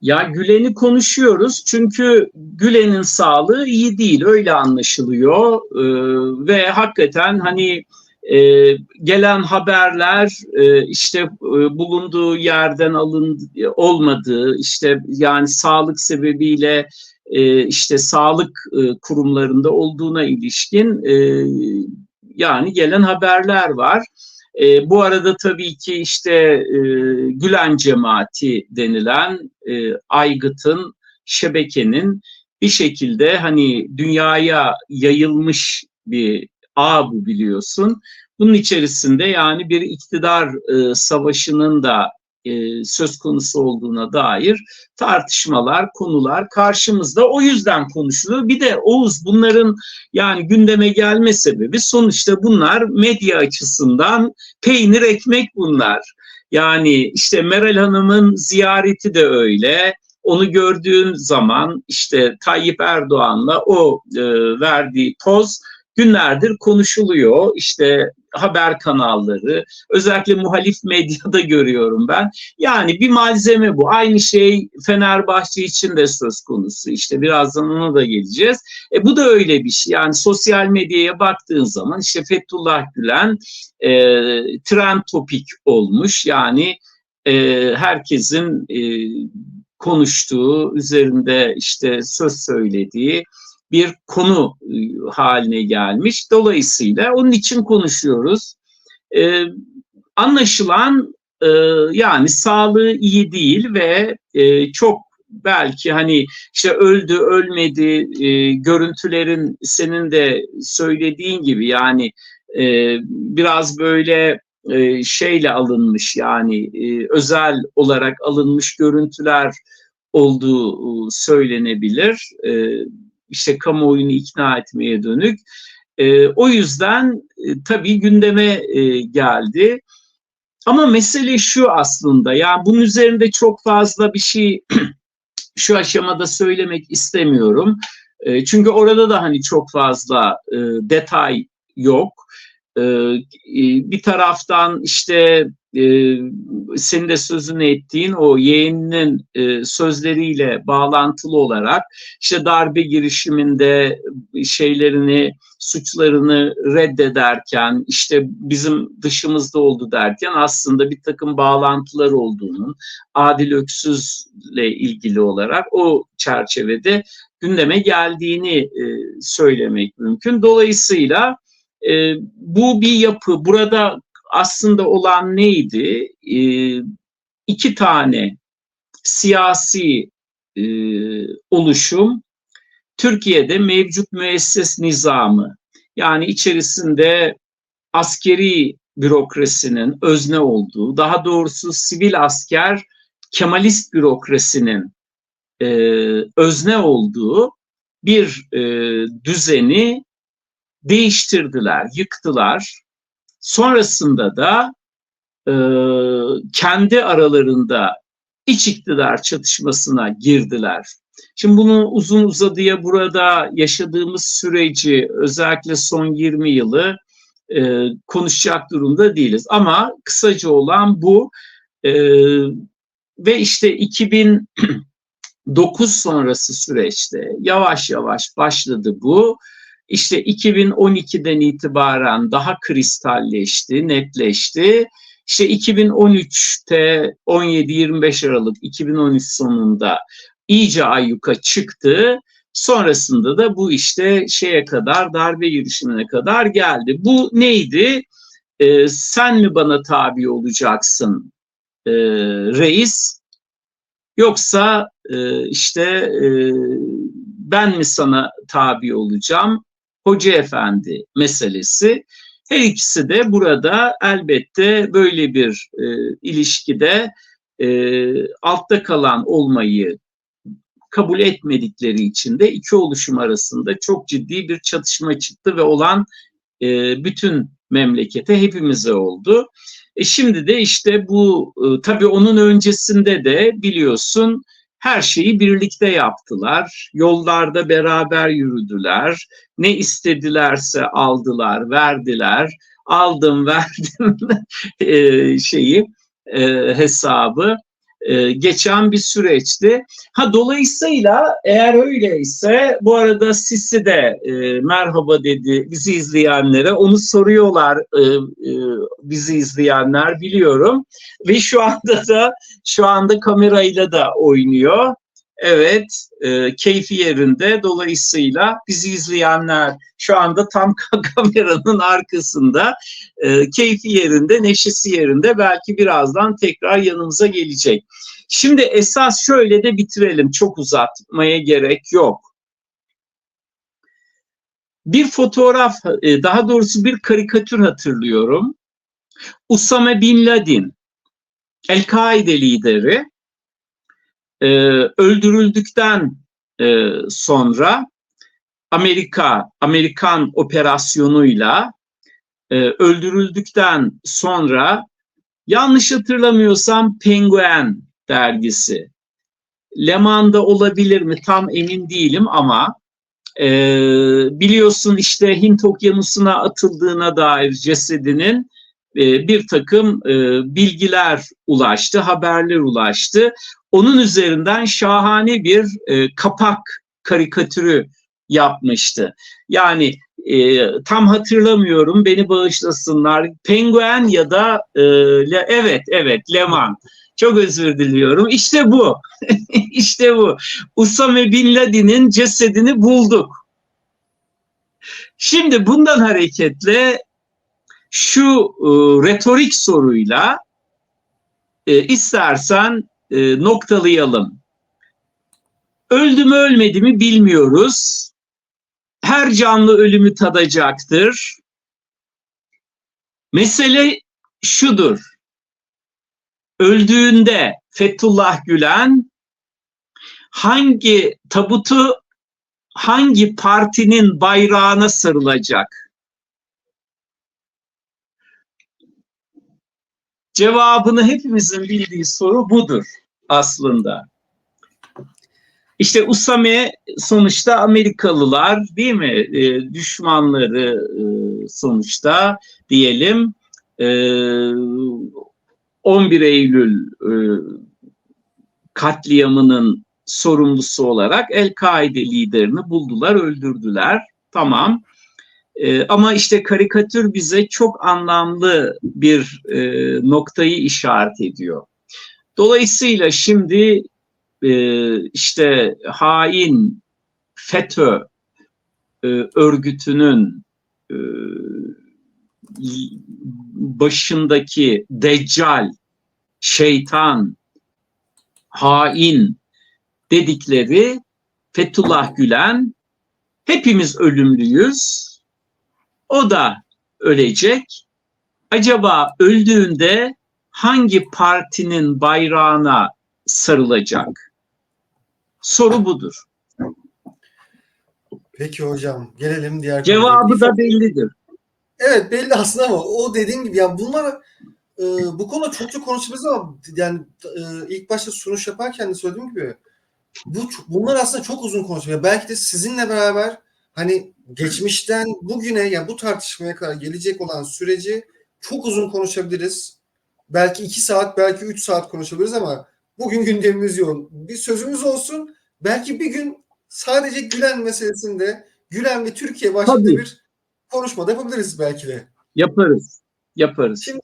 Ya Gülen'i konuşuyoruz çünkü Gülen'in sağlığı iyi değil öyle anlaşılıyor Ee, ve hakikaten hani e, gelen haberler e, işte e, bulunduğu yerden alın olmadığı işte yani sağlık sebebiyle e, işte sağlık e, kurumlarında olduğuna ilişkin e, yani gelen haberler var. E, bu arada tabii ki işte e, Gülen cemaati denilen e, aygıtın, şebekenin bir şekilde hani dünyaya yayılmış bir ağ bu biliyorsun. Bunun içerisinde yani bir iktidar e, savaşının da e, söz konusu olduğuna dair tartışmalar, konular karşımızda. O yüzden konuşuluyor. Bir de Oğuz bunların yani gündeme gelme sebebi sonuçta bunlar medya açısından peynir ekmek bunlar. Yani işte Meral Hanım'ın ziyareti de öyle. Onu gördüğün zaman işte Tayyip Erdoğan'la o e, verdiği poz günlerdir konuşuluyor. İşte haber kanalları, özellikle muhalif medyada görüyorum ben. Yani bir malzeme bu. Aynı şey Fenerbahçe için de söz konusu. İşte birazdan ona da geleceğiz. E bu da öyle bir şey. Yani sosyal medyaya baktığın zaman işte Fethullah Gülen e, trend topik olmuş. Yani e, herkesin e, konuştuğu, üzerinde işte söz söylediği bir konu e, haline gelmiş. Dolayısıyla onun için konuşuyoruz. Ee, anlaşılan e, yani sağlığı iyi değil ve e, çok belki hani işte öldü ölmedi e, görüntülerin senin de söylediğin gibi yani e, biraz böyle e, şeyle alınmış yani e, özel olarak alınmış görüntüler olduğu söylenebilir. E, işte kamuoyunu ikna etmeye dönük. E, o yüzden e, tabii gündeme e, geldi. Ama mesele şu aslında, yani bunun üzerinde çok fazla bir şey şu aşamada söylemek istemiyorum. E, çünkü orada da hani çok fazla e, detay yok. E, bir taraftan işte e, senin de sözünü ettiğin o yeğeninin e, sözleriyle bağlantılı olarak işte darbe girişiminde şeylerini suçlarını reddederken işte bizim dışımızda oldu derken aslında bir takım bağlantılar olduğunun Adil Öksüz'le ilgili olarak o çerçevede gündeme geldiğini e, söylemek mümkün. Dolayısıyla e, bu bir yapı. Burada aslında olan neydi? E, iki tane siyasi e, oluşum Türkiye'de mevcut müesses nizamı yani içerisinde askeri bürokrasinin özne olduğu, daha doğrusu sivil asker Kemalist bürokrasinin e, özne olduğu bir e, düzeni değiştirdiler, yıktılar. Sonrasında da e, kendi aralarında iç iktidar çatışmasına girdiler. Şimdi bunu uzun uzadıya burada yaşadığımız süreci özellikle son 20 yılı e, konuşacak durumda değiliz. Ama kısaca olan bu e, ve işte 2009 sonrası süreçte yavaş yavaş başladı bu. İşte 2012'den itibaren daha kristalleşti, netleşti. İşte 2013'te 17-25 Aralık 2013 sonunda iyice ayyuka çıktı. Sonrasında da bu işte şeye kadar darbe girişimine kadar geldi. Bu neydi? Ee, sen mi bana tabi olacaksın e, reis? Yoksa e, işte e, ben mi sana tabi olacağım? Hoca Efendi meselesi. Her ikisi de burada elbette böyle bir e, ilişkide e, altta kalan olmayı kabul etmedikleri için de iki oluşum arasında çok ciddi bir çatışma çıktı ve olan e, bütün memlekete hepimize oldu. E şimdi de işte bu e, tabii onun öncesinde de biliyorsun her şeyi birlikte yaptılar. Yollarda beraber yürüdüler. Ne istedilerse aldılar, verdiler. Aldım, verdim şeyi hesabı. E, geçen bir süreçti. Ha dolayısıyla eğer öyleyse bu arada Sisi de e, merhaba dedi bizi izleyenlere. Onu soruyorlar e, e, bizi izleyenler biliyorum. Ve şu anda da şu anda kamerayla da oynuyor. Evet, e, keyfi yerinde. Dolayısıyla bizi izleyenler şu anda tam kameranın arkasında, e, keyfi yerinde, neşesi yerinde. Belki birazdan tekrar yanımıza gelecek. Şimdi esas şöyle de bitirelim. Çok uzatmaya gerek yok. Bir fotoğraf, e, daha doğrusu bir karikatür hatırlıyorum. Usame Bin Laden, El-Kaide lideri, e, öldürüldükten e, sonra Amerika, Amerikan operasyonuyla e, öldürüldükten sonra yanlış hatırlamıyorsam Penguen dergisi Leman'da olabilir mi tam emin değilim ama e, biliyorsun işte Hint okyanusuna atıldığına dair cesedinin e, bir takım e, bilgiler ulaştı, haberler ulaştı. Onun üzerinden şahane bir e, kapak karikatürü yapmıştı. Yani e, tam hatırlamıyorum beni bağışlasınlar. Penguen ya da e, le, evet evet Leman. Çok özür diliyorum. İşte bu. işte bu. Usame Bin Laden'in cesedini bulduk. Şimdi bundan hareketle şu e, retorik soruyla e, istersen e, noktalayalım. Öldü mü ölmedi mi bilmiyoruz. Her canlı ölümü tadacaktır. Mesele şudur. Öldüğünde Fethullah Gülen hangi tabutu hangi partinin bayrağına sarılacak? Cevabını hepimizin bildiği soru budur aslında. İşte Usame sonuçta Amerikalılar değil mi? E, düşmanları e, sonuçta diyelim e, 11 Eylül e, katliamının sorumlusu olarak El-Kaide liderini buldular, öldürdüler. Tamam. E, ama işte karikatür bize çok anlamlı bir e, noktayı işaret ediyor. Dolayısıyla şimdi e, işte hain FETÖ e, örgütünün e, başındaki deccal, şeytan, hain dedikleri Fethullah Gülen hepimiz ölümlüyüz. O da ölecek. Acaba öldüğünde hangi partinin bayrağına sarılacak? Soru budur. Peki hocam gelelim diğer Cevabı da bellidir. Evet belli aslında ama o dediğin gibi yani bunlar e, bu konuda çok çok konuşuyoruz ama yani e, ilk başta sunuş yaparken de söylediğim gibi bu bunlar aslında çok uzun konuşuyor. Belki de sizinle beraber hani geçmişten bugüne yani bu tartışmaya kadar gelecek olan süreci çok uzun konuşabiliriz. Belki iki saat, belki üç saat konuşabiliriz ama bugün gündemimiz yoğun. Bir sözümüz olsun. Belki bir gün sadece Gülen meselesinde Gülen ve Türkiye başlıklı bir konuşma da yapabiliriz belki de. Yaparız. Yaparız. Şimdi